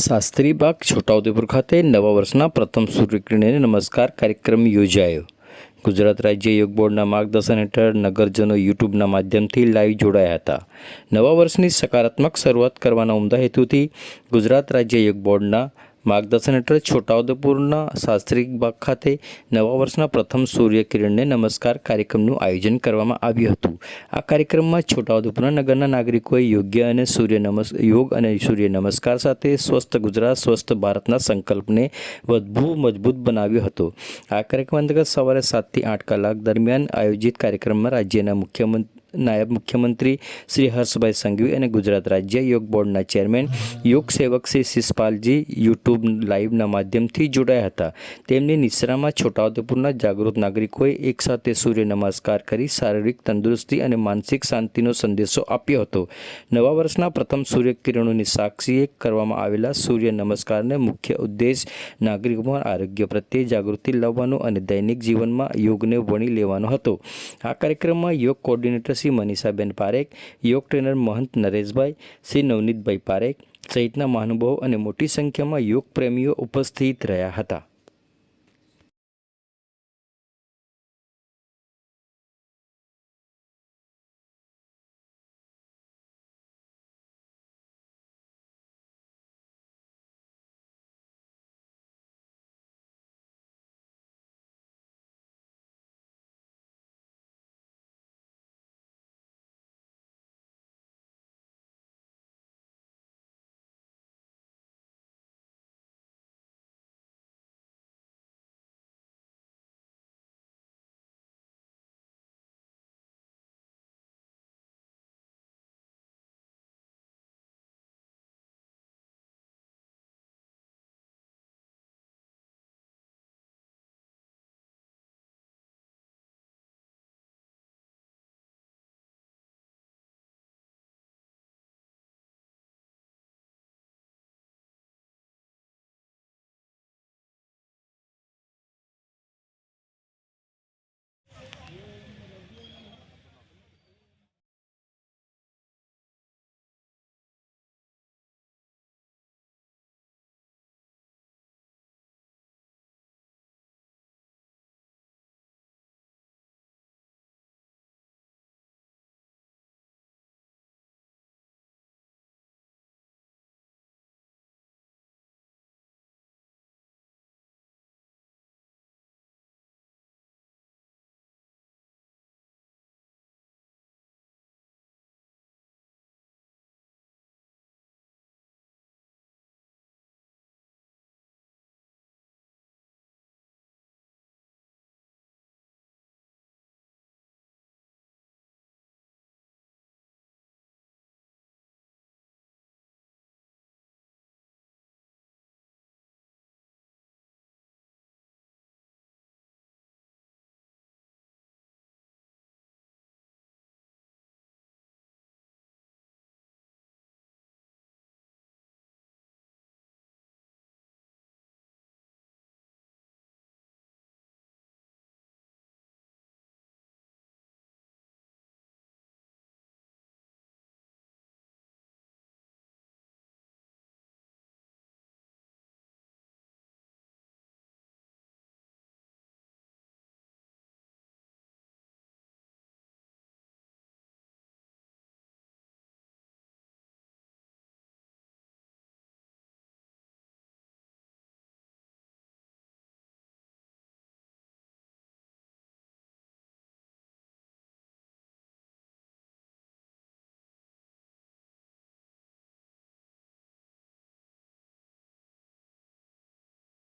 શાસ્ત્રીબાગ છોટાઉદેપુર ખાતે નવા વર્ષના પ્રથમ સૂર્યકિરણને નમસ્કાર કાર્યક્રમ યોજાયો. ગુજરાત રાજ્ય યોગ બોર્ડના માર્ગદર્શન હેઠળ નગરજનો યુટ્યુબના માધ્યમથી લાઈવ જોડાયા હતા. નવા વર્ષની સકારાત્મક શરૂઆત કરવાના ઉમદા હેતુથી ગુજરાત રાજ્ય યોગ બોર્ડના માર્ગદર્શન હેઠળ છોટાઉદેપુરના શાસ્ત્રીબાગ ખાતે નવા વર્ષના પ્રથમ સૂર્યકિરણને નમસ્કાર કાર્યક્રમનું આયોજન કરવામાં આવ્યું હતું. આ કાર્યક્રમમાં છોટાઉદેપુરના નગરના નાગરિકોએ યોગ્ય અને સૂર્ય નમસ, યોગ અને સૂર્ય નમસ્કાર સાથે સ્વસ્થ ગુજરાત, સ્વસ્થ ભારતના સંકલ્પને વધુ મજબૂત બનાવ્યો હતો. આ કાર્યક્રમ અંતર્ગત સવારે સાતથી આઠ કલાક દરમિયાન આયોજિત કાર્યક્રમમાં રાજ્યના મુખ્યમંત્રી નાયબ મુખ્યમંત્રી શ્રી હર્ષભાઈ સંઘવી અને ગુજરાત રાજ્ય યોગ બોર્ડના ચેરમેન યોગ સેવક શ્રી શિષપાલજી યુટ્યુબ લાઈવના માધ્યમથી જોડાયા હતા. તેમની નિશ્રામાં છોટાઉદેપુરના જાગૃત નાગરિકોએ એકસાથે સૂર્ય નમસ્કાર કરી શારીરિક તંદુરસ્તી અને માનસિક શાંતિનો સંદેશો આપ્યો હતો. નવા વર્ષના પ્રથમ સૂર્યકિરણોની સાક્ષીએ કરવામાં આવેલા સૂર્ય નમસ્કારને મુખ્ય ઉદ્દેશ નાગરિકોમાં આરોગ્ય પ્રત્યે જાગૃતિ લાવવાનો અને દૈનિક જીવનમાં યોગને વણી લેવાનો હતો. આ કાર્યક્રમમાં યોગ કોર્ડિનેટર શ્રી મનીષાબેન પારેખ, યોગ ટ્રેનર મહંત નરેશભાઈ, શ્રી નવનીતભાઈ પારેખ સહિતના મહાનુભાવો અને મોટી સંખ્યામાં યોગ પ્રેમીઓ ઉપસ્થિત રહ્યા હતા.